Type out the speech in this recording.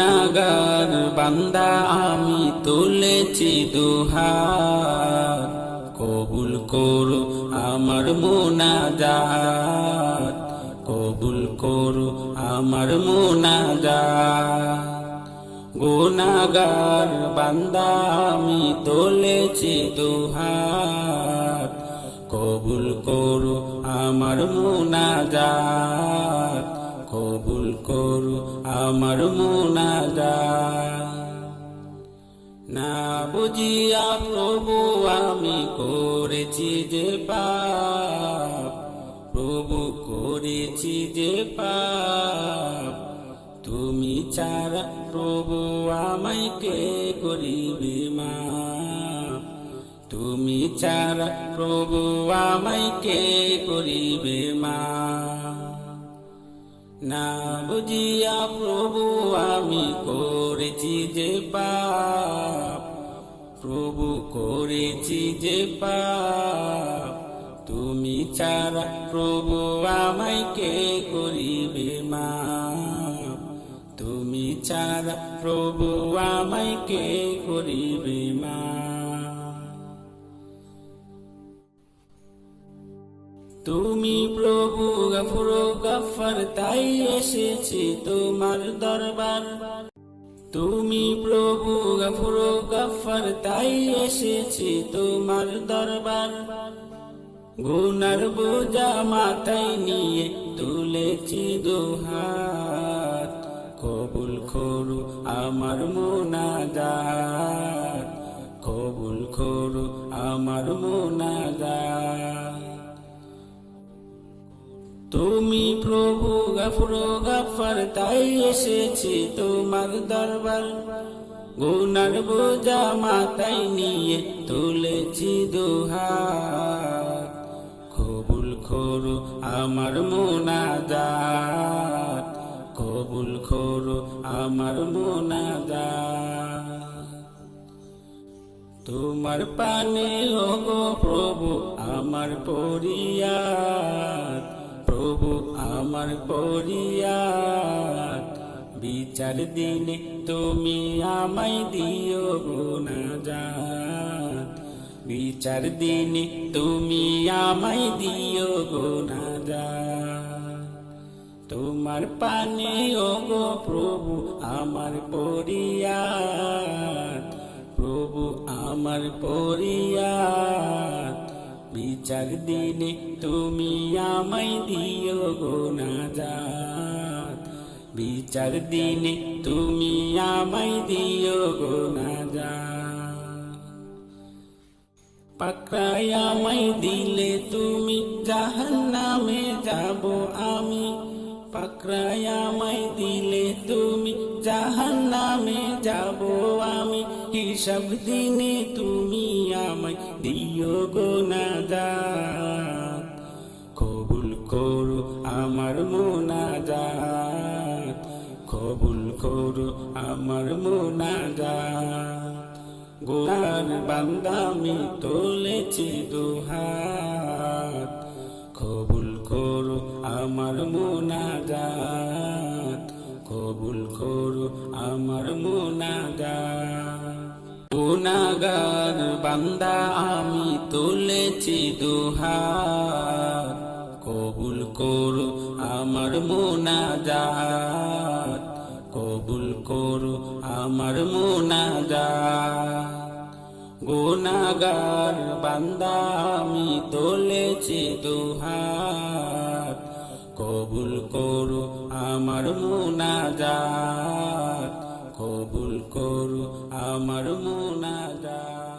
গুনাগার বান্দা আমি তুলেছি দুহার কবুল করো আমার মোনাজাত। কবুল করো আমার মোনাজাত। গুনাগার বান্দা আমি তুলেছি দুহার কবুল করো আমার মোনাজাত। আমার মোনাজাত না বুঝিয়া প্রভু, আমি করেছি যে পাপ, প্রভু করেছি যে পাপ। তুমি ছাড়া প্রভু আমায় কে করিবে মা? তুমি ছাড়া প্রভু আমায় কে করিবে মা? না বুঝিয়া প্রভু, আমি করেছি যে পাপ। প্রভু করেছি যে পাপ। তুমি ছাড়া প্রভু আমায় কে করিবে মা তুমি ছাড়া প্রভু আমায় কে করিবে মা তুমি প্রভু গফুরো গফর, তাই এসেছি তোমার দরবার। তুমি প্রভু গফুরো গফর, তাই এসেছি তোমার দরবার। গুনার বোঝা মাথায় নিয়ে তুলেছি দুহাত কবুল করু আমার মোনাজাত। কবুল করু আমার মোনাজাত। তুমি প্রভু গফর গফর, তাই এসেছি তোমার দরবার। গুনার বোঝা মাথায় নিয়ে তুলেছি দুহাত। কবুল করো আমার মোনাজাত। কবুল করো আমার মোনাজাত। তোমার পানে গো প্রভু আমার পরিয়াত। প্রভু আমার পরিয়াত বিচার দিনে তুমি আমায় দিও গুনাজাত। বিচার দিনে তুমি আমায় দিও গুনাজাত। তোমার পানে গো প্রভু, আমার পরিয়াত প্রভু আমার পরিয়াত বিচার দিনে তুমি আমায় দিও গোনাজাত বিচার দিনে তুমি আমায় দিও গোনাজাত পাকড়ায় আমায় দিলে তুমি জাহান নামে যাব আমি পাকড়ায় আমায় দিলে তুমি জাহান নামে যাব আমি হিসাব দিনে তুমি আমায় দিও গো কবুল করো আমার মোনাজাত। কবুল করো আমার মোনাজাত। গোলার বান্দামি তোলেছি দুহাত। কবুল করো আমার মোনাজাত। কবুল করো আমার মোনাজাত। গুনাগার বান্দা আমি তুলেছি দুহাত। কবুল করো আমার মোনাজাত। কবুল করো আমার মোনাজাত। গুনাগার বান্দা আমি তুলেছি দুহাত। কবুল করো আমার মোনাজাত। কবুল করু আমার মোনাজাত।